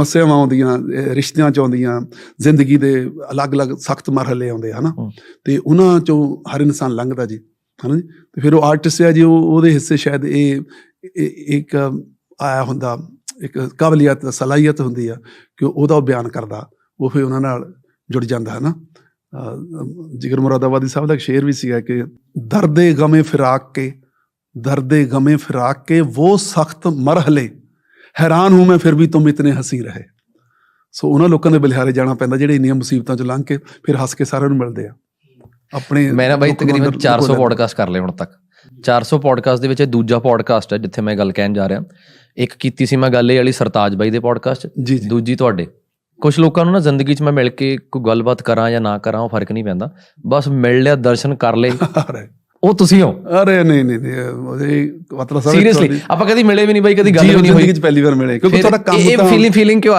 ਸਮੱਸਿਆਵਾਂ ਆਉਂਦੀਆਂ ਰਿਸ਼ਤਿਆਂ ਚ ਆਉਂਦੀਆਂ ਜ਼ਿੰਦਗੀ ਦੇ ਅਲੱਗ-ਅਲੱਗ ਸਖਤ ਮਰਹਲੇ ਆਉਂਦੇ ਹਨਾ। ਤੇ ਉਹਨਾਂ ਚੋਂ ਹਰ ਇਨਸਾਨ ਲੰਘਦਾ ਜੀ ਹਨਾ ਜੀ? ਤੇ ਫਿਰ ਉਹ ਆਰਟਿਸਟ ਹੈ ਜੀ ਉਹ ਉਹਦੇ ਹਿੱਸੇ ਸ਼ਾਇਦ ਇਹ ਇੱਕ ਆਇਆ ਹੁੰਦਾ ਇੱਕ ਕਾਬਲੀਅਤ ਸਲਾਹੀਅਤ ਹੁੰਦੀ ਆ ਕਿ ਉਹ ਉਹਦਾ ਉਹ ਬਿਆਨ ਕਰਦਾ ਉਹ ਫਿਰ ਉਹਨਾਂ ਨਾਲ ਜੁੜ ਜਾਂਦਾ ਹੈ ਨਾ ਅਹ ਜਿਗਰ ਮੁਰਾਦਾਬਾਦੀ ਸਾਹਿਬ ਦਾ ਇੱਕ ਸ਼ੇਰ ਵੀ ਸੀਗਾ ਕਿ ਦਰਦੇ ਗਮੇ ਫਿਰਾਕ ਕੇ ਦਰਦੇ ਗਮੇ ਫਿਰਾਕ ਕੇ ਉਹ ਸਖਤ ਮਰਹਲੇ। ਹੈਰਾਨ ਹੂੰ ਮੈਂ ਫਿਰ ਵੀ ਤੁਮ ਇਤਨੇ ਹਸੀ ਰਹੇ। ਸੋ ਉਹਨਾਂ ਲੋਕਾਂ ਦੇ ਬਲਿਹਾਰੇ ਜਾਣਾ ਪੈਂਦਾ ਜਿਹੜੇ ਇੰਨੀਆਂ ਮੁਸੀਬਤਾਂ ਚੋਂ ਲੰਘ ਕੇ ਫਿਰ ਹੱਸ ਕੇ ਸਾਰਿਆਂ ਨੂੰ ਮਿਲਦੇ ਆ। ਆਪਣੇ ਮੈਂ ਨਾ ਬਾਈ ਤਕਰੀਬਨ ਅੰਦਰ 400 ਲੁਕੋ ਲੈਂਦੇ। ਪੋਡਕਾਸਟ ਕਰ ਲਏ ਹੁਣ ਤੱਕ। 400 ਪੋਡਕਾਸਟ ਦੇ ਵਿੱਚ ਇਹ ਦੂਜਾ ਪੋਡਕਾਸਟ ਹੈ ਜਿੱਥੇ ਮੈਂ ਗੱਲ ਕਹਿਣ ਜਾ ਰਿਹਾ। ਇੱਕ ਕੀਤੀ ਸੀ ਮੈਂ ਗੱਲ ਇਹ ਵਾਲੀ ਸਰਤਾਜ ਬਾਈ ਦੇ ਪੋਡਕਾਸਟ ਜੀ ਜੀ। ਦੂਜੀ ਤੁਹਾਡੇ। ਕੁਝ ਲੋਕਾਂ ਨੂੰ ਨਾ ਜ਼ਿੰਦਗੀ 'ਚ ਮੈਂ ਮਿਲ ਕੇ ਕੋਈ ਗੱਲਬਾਤ ਕਰਾਂ ਜਾਂ ਨਾ ਕਰਾਂ ਉਹ ਫ਼ਰਕ ਨਹੀਂ ਪੈਂਦਾ। ਬਸ ਮਿਲ ਲਿਆ ਦਰਸ਼ਨ ਕਰ ਲਏ। ਉਹ ਤੁਸੀਂ ਹੋ? ਅਰੇ ਨਹੀਂ ਨਹੀਂ ਨਹੀਂ ਉਹਦੇ ਮਤਲਬ ਸੀਰੀਅਸਲੀ ਆਪਾਂ ਕਦੀ ਮਿਲੇ ਵੀ ਨਹੀਂ ਬਾਈ ਕਦੀ ਗੱਲ ਵੀ ਨਹੀਂ ਹੋਈ। ਜ਼ਿੰਦਗੀ ਚ ਪਹਿਲੀ ਵਾਰ ਮਿਲੇ ਕਿਉਂਕਿ ਤੁਹਾਡਾ ਕੰਮ ਇਹ ਤਾਂ ਫੀਲਿੰਗ ਫੀਲਿੰਗ ਕਿਉਂ